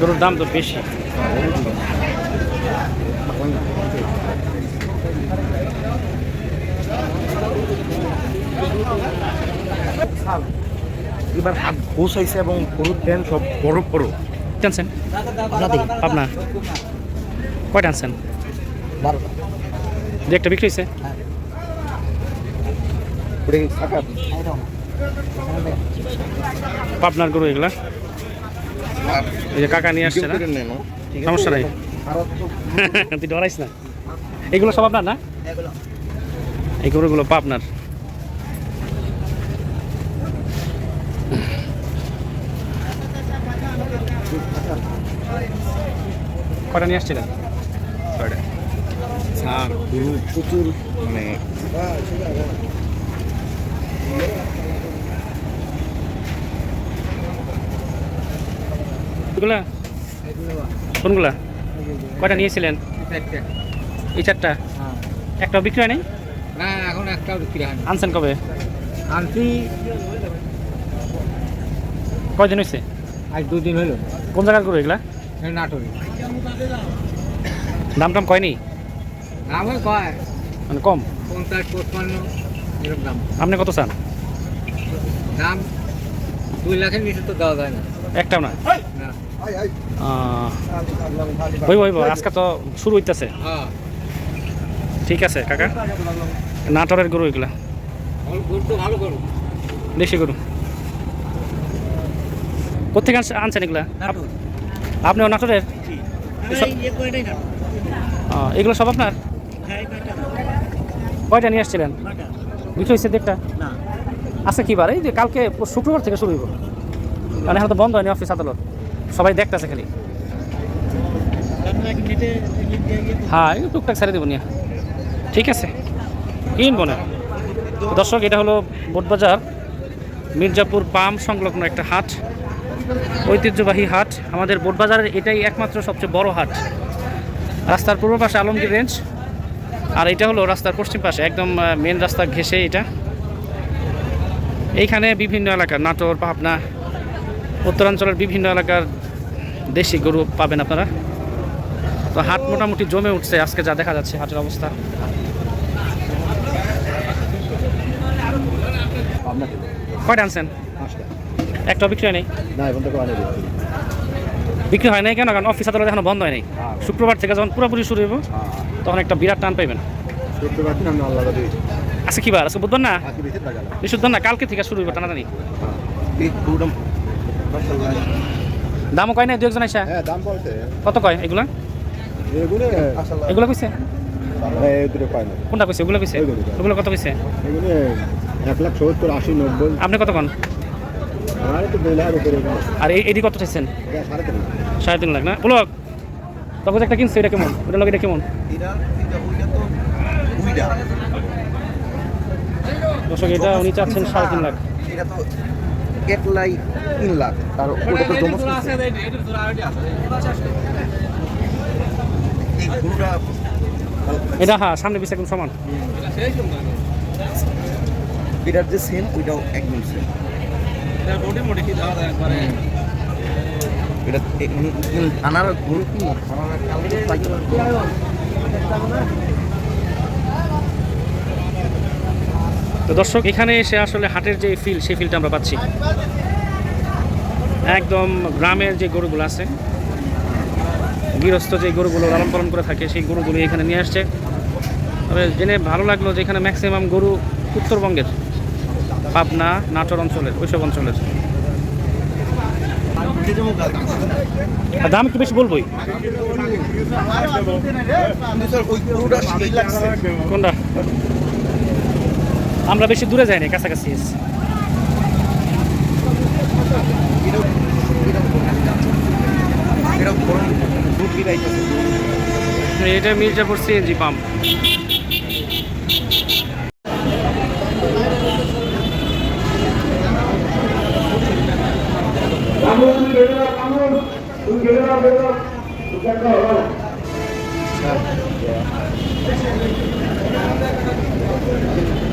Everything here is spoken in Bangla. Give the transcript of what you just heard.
গরুর দাম তো বেশি। এবার হাত ঘুষ হয়েছে এবং গরুর ড্যান সব বড় বড়। টানছেন? আপনার? কয় টানছেন? বারোটা। দু একটা বিক্রি হয়েছে? পাবনার গরু এগুলা? এই যে কাকা নিয়ে আসছে না? সমস্যা নাই। তুই ডরাইস না? এগুলো সব আপনার না? এই গরুগুলো পাবনার। কটা নিয়ে আসছিলেন? ছাড় গরু প্রচুর মানে এগুলা কোনগুলা? কয়টা নিয়েছিলেন? এই চারটা? একটা বিক্রি হয় নাই না এখন একটাও বিক্রি হয়নি। আনছেন কবে? আনছি। কয়দিন হয়েছে আজ দুদিন হলো কোন জায়গার গরু এগুলা? নাটোরে দাম টাম কয়নি? দাম হয় কয়? মানে কম। পঞ্চাশ পঁচপান্ন এরকম দাম। আপনি কত চান? দাম দুই লাখের নিচে তো দেওয়া যায় না। একটাও না? হইব আজকে তো শুরু হইতেছে। হ্যাঁ। ঠিক আছে কাকা। নাটোরের গরু এগুলা। দেশি গরু। কোথেকে আনছে- আনছেন এগুলা? আপ- আপনিও নাটোরের? এগুলো সব আপনার? কয়টা নিয়ে আসছিলেন? বিক্রি হয়েছে দেখটা আচ্ছা কি বার? এই যে কালকে শুক্রবার থেকে শুরু হইব। কারণ এখন তো বন্ধ হয়নি অফিস আদালত। সবাই দেখতেছে খালি। হ্যাঁ টুকটাক ছেড়ে দেবো নিয়ে। ঠিক আছে। কিনবো না? দর্শক এটা হলো বোটবাজার মির্জাপুর পাম সংলগ্ন একটা হাট। ঐতিহ্যবাহী হাট। আমাদের বোটবাজারের এটাই একমাত্র সবচেয়ে বড় হাট। রাস্তার পূর্ব পাশে আলমগীর রেঞ্জ আর এটা হলো রাস্তার পশ্চিম পাশে একদম মেন রাস্তা ঘেসে এটা। এইখানে বিভিন্ন এলাকার নাটোর পাবনা উত্তরাঞ্চলের বিভিন্ন এলাকার দেশি গরু পাবেন আপনারা। তো হাট মোটামুটি জমে উঠছে আজকে যা দেখা যাচ্ছে হাটের অবস্থা। কয়টা আনছেন? একটা বিক্রি হয় নাই? না এখন তো বিক্রি হয় নাই কেন? কারণ অফিস আদালত এখনও বন্ধ হয়। নাই শুক্রবার থেকে যখন পুরোপুরি শুরু হইব তখন একটা বিরাট টান পাইবেন। আজকে কি বার? আজকে বুধবার না? বাকি বেশি টাকা না? কালকে থেকে শুরু হইব টানাটানি। গরুটা দামও কয় নাই? দু একজন আইসা? হ্যাঁ দাম কত কয় এগুলা? এগুলো এগুলো কইছে? হ্যাঁ এগুলো কোনটা কইছে? ওগুলো কইছে। ওগুলো কত কইছে? এক লাখ সত্তর আশি নব্বই। আপনি কত কন? আর এদি কত চাইছেন? সাড়ে তিন লাখ। না? ব্লক তখন একটা কিনছে, এটা কেমন? ওটা লোক এটা কেমন? দর্শক, এটা উনি চাচ্ছেন সাড়ে তিন লাখ। এটা তো তিন লাখ আর ওটা এটা হ্যাঁ সামনে পিছিয়ে একদম সমান। এটার যে সেম ওইটাও একদম সেম এটা আনার গরু কি? তো দর্শক এখানে এসে আসলে হাটের যে ফিল সেই ফিলটা আমরা পাচ্ছি। একদম গ্রামের যে গরুগুলো আছে গৃহস্থ যে গরুগুলো লালন পালন করে থাকে সেই গরুগুলো এখানে নিয়ে আসছে। তবে জেনে ভালো লাগল যে এখানে ম্যাক্সিমাম গরু উত্তরবঙ্গের। পাবনা, নাটোর অঞ্চলের, ওইসব অঞ্চলের। দাম একটু বেশি বলবোই? কোনটা? আমরা বেশি দূরে যাইনি, কাছাকাছি এসেছি। এটাও এটাও গরম দুধ বিরাইতেছে এটা মির্জাপুর সিএনজি পাম্প